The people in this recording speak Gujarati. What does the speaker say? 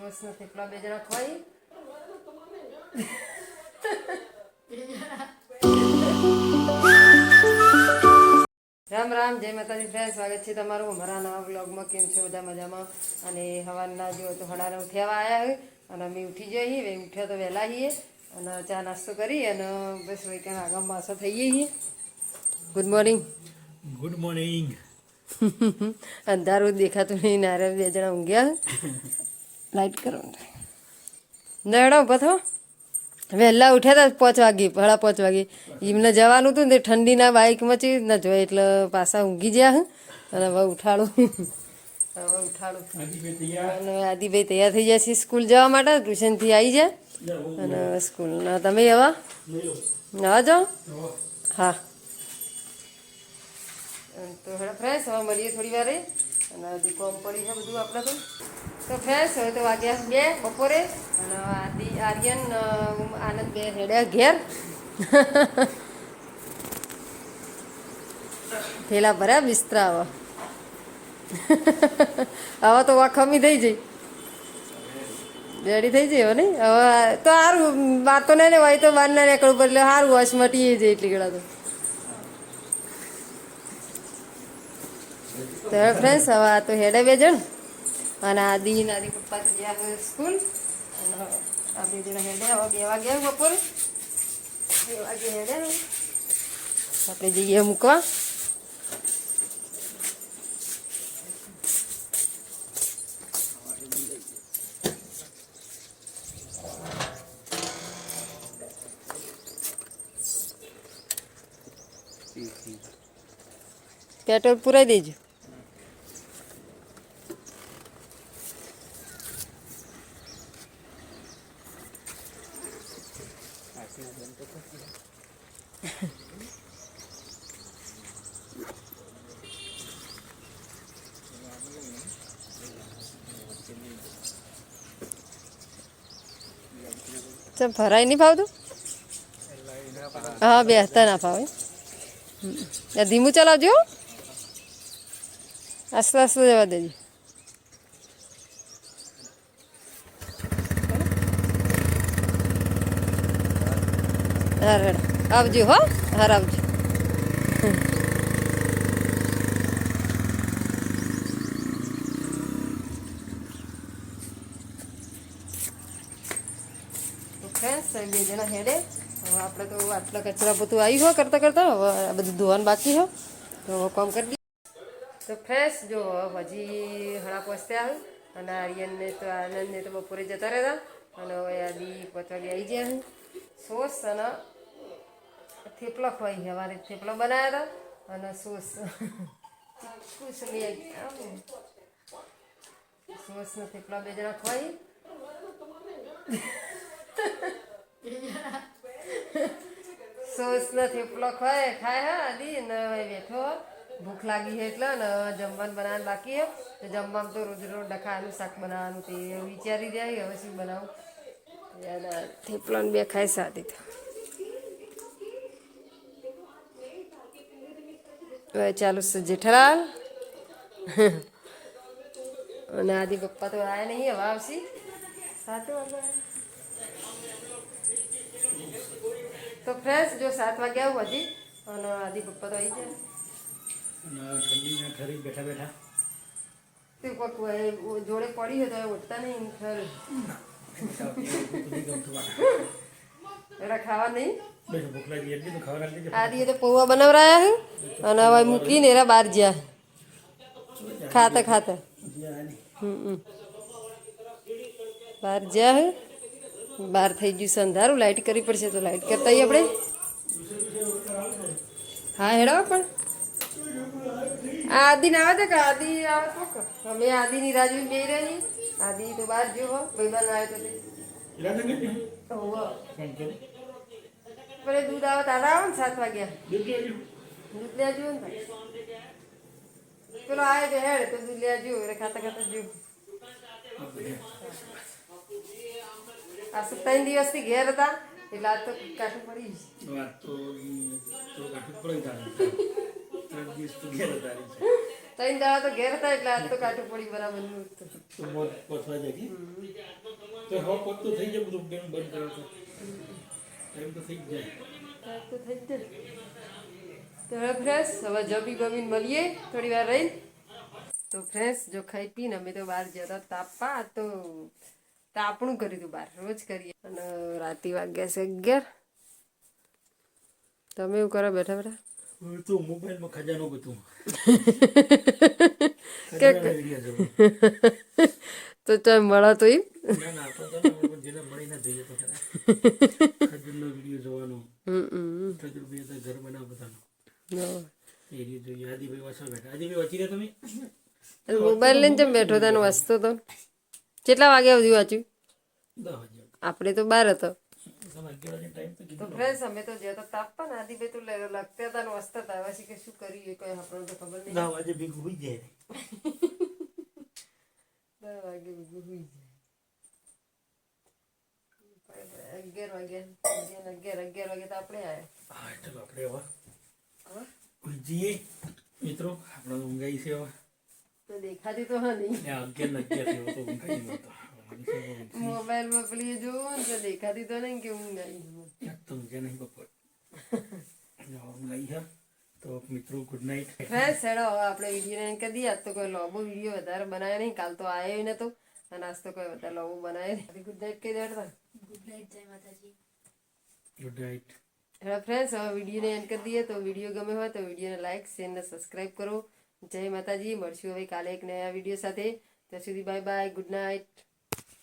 સોસના થેપલા બે જણા ખવાઈ રામ રામ જય માતાજી ફ્રેન્ડ સ્વાગત છે તમારું અમારા નવા બ્લોગમાં કેમ છો બધા મજામાં અને સવારના જો તો હડાના ઉઠ્યાવા આવ્યા હોય અને અમે ઉઠી જઈએ ઉઠ્યા તો વહેલા છીએ અને ચા નાસ્તો કરી અને બસ વહી કાંઈ આગળ માસો થઈ છીએ ગુડ મોર્નિંગ ગુડ મોર્નિંગ અંધારું દેખાતું નહીં નારાયણ બે જણા ઊંઘ્યા લાઈટ કરો નડો પથો વહેલા ઉઠ્યા હતા પાંચ વાગે, સાડા પાંચ વાગે. એમને જવાનું હતું ને ઠંડીના બાઇકમાં જ ન જોઈએ એટલે પાછા ઊંઘી ગયા હું. અને હવે ઉઠાડું. હવે ઉઠાડું. અને આદિભાઈ તૈયાર થઈ જાય છે સ્કૂલ જવા માટે, ટ્યુશનથી આવી જાય અને સ્કૂલના. તમે હવે નવા જાઓ હા. તો હેડા ફ્રેશ, હવે મળીએ થોડી વારે. અને હજી કોમ પડી છે બધું આપણે તો. તો ફ્રેશ હવે તો વાગ્યા બે બપોરે. અને આદિ આર્યન આનંદ બે હેડ્યા ઘેર. થેલા ભર્યા બિસ્તરા હવે. હવે તો વાખમી થઈ જઈ. રેડી થઈ જઈ નહીં? હવે તો સારું, બાર તો નહીં હોય તો બહાર ના નીકળવું એટલે સારું વશ મટી જાય એટલી ગળા તો. તો ફ્રેન્ડ્સ હવે આ તો હેડે બે જણ. અને આદિ ને આદિ પપ્પા તો ગયા હવે સ્કૂલ અને આ બે જણા હેડે હવે બે વાગે બપોર. બે વાગે હેડે આપણે જઈએ મૂકવા. પેટ્રોલ પુરાઈ દેજો. ચમ, ભરાય નહીં ફાવતું હા બેસતા ના ફાવે. ધીમું ચલાવજો. આસ્તે આસ્તે જવા દેજો. હા હર. આવજો હો. હર આવજો. ફ્રેન્ડ્સ બે જણા હેડે. હવે આપણે તો આટલા કચરા બધું આવી હોય કરતાં કરતાં હવે આ બધું ધોવાનું બાકી હો તો કામ કરી દઈએ. તો ફ્રેશ જો હજી હણા પહોંચતા હું. અને આર્યનને તો આનંદને તો બપોરે જતા રહેતા. અને હવે આદિ પચવા આવી ગયા સોસ અને થેપલા છે. અમારે થેપલા બનાવ્યા હતા. અને સોસ. ખુશ લઈ આવી સોસ ને થેપલા બે જણા ખવાઈ સોસ ને થેપલો ખાય ખાય હા દી ને બેઠો ભૂખ લાગી છે એટલે ને જમવાનું બનાવવાનું બાકી હે. તો જમવામાં તો રોજ રોજ ડખાનું શાક બનાવવાનું તે વિચારી જાય હવે શું બનાવું? થેપલો ને બે ખાય સાદી તો. હવે ચાલુ છે જેઠાલાલ અને આદિ પપ્પા તો આવ્યા નહીં, હવે આવશે. વાગે તો ફ્રેશ જો સાત વાગે આવું હજી અને આદિ પપ્પા તો આવી ઠંડીના બેઠા બેઠા. તે કોક જોડે પડી હોય તો એ ઉઠતા નહીં ખર એરા ખાવા નહીં? આદિએ તો પૌવા બનાવરાયા હે અને હવે મૂકીને એરા બહાર ગયા. ખાતા ખાતા. હમ. બહાર જ્યાં હે? બહાર થઈ ગયું છે, અંધારું. લાઇટ કરવી પડશે તો લાઇટ કરતા આપણે. હા, હેડો પણ. આ આદિ ના આવે કે આદિ આવે તો અમે આદિની રાહ જઈ રહ્યા છીએ. આદિ તો બહાર જુઓ હો, ભાઈબંધ આવે તો એ દૂધ આવે તારા આવે ને સાત વાગ્યા. દૂધ લેવા જુઓ ને. પેલો આવે તો હેડ, તો દૂધ એટલે ખાતા ખાતા જુઓ. આ ત્રણ દિવસથી ઘેર હતા એટલે આજ તો કાઠું પડી. વાત તો તો કાઠું પડી તારે. ત્રણ દિવસ તો ઘેર હતા ત્રણ દાડા તો ઘેર હતા એટલે આજ તો કાઠું પડી બરાબરનું તો મોત પહોંચવા જાય તો હવે પોત થઈ જાય બધું બેન બંધ કરો તો. ટાઈમ તો થઈ જાય. તો થઈ જાય. તો હવે ફ્રેશ હવે જમી બમીને મળીએ થોડી વાર રહીને. તો ફ્રેશ જો ખાઈ પીને અમે તો બહાર જતા તાપા તો તાપણું કર્યું હતું બહાર રોજ કરીએ. અને રાતે વાગ્યા છે અગિયાર. તમે એવું કરો બેઠા બેઠા. હવે તો મોબાઈલમાં ખજાનો. તો ચાલ મળો તો એમ. આપણે તો તો તો મોબાઈલ લઈને જેમ બેઠો તને વાંચતો તો. કેટલા વાગ્યા સુધી વાંચ્યું? આપણે તો બાર હતો. અગિયાર વાગે ટાઈમ તો તો કીધું ફ્રેન્ડ્સ અમે તો જ્યાં તો તાપવા આદિભાઈ તો લે- હતા ને હતા હવે કે શું કરીએ કઈ આપણને તો ખબર નહીં. દસ વાગે ભેગું હોઈ જાય. દસ વાગે ભેગું હુઈ જાય. અગિયાર વાગ્યા અગિયાર વાગે તો આપણે આવ્યા હા ચલો આપણે હવે જઈએ મિત્રો આપણે ઊંઘાઈ છે હવે. દેખાતી તો હા નહીં. અગિયાર અગિયાર તો ઊંઘાઈ નહોતો મોબાઈલમાં પેલી જોવું ને તો દેખાતી તો નહીં કે ઊંઘ આવી તો ઊંઘ્યા નહીં બપોર ઊંઘ આવી હા તો મિત્રો ગુડ નાઇટ ફ્રેન્ડ્સ હેડો હવે આપણે વીડિયો ને કરી દઈએ આજ તો કોઈ લોબો વીડિયો વધારે બનાવ્યો નહીં કાલ તો આવ્યો તો અને આજ તો કોઈ વધારે લોબો બનાવ્યો નહીં ગુડ નાઇટ કહી દેડતા ગુડ નાઇટ હેલો ફ્રેન્ડ્સ હવે વિડીયોને એન્ડ કરી દઈએ તો વીડિયો ગમે હોય તો વિડીયોને લાઇક શેર ને સબસ્ક્રાઇબ કરો જય માતાજી મળશું હવે કાલે એક નયા વીડિયો સાથે ત્યાં સુધી બાય બાય ગુડ નાઇટ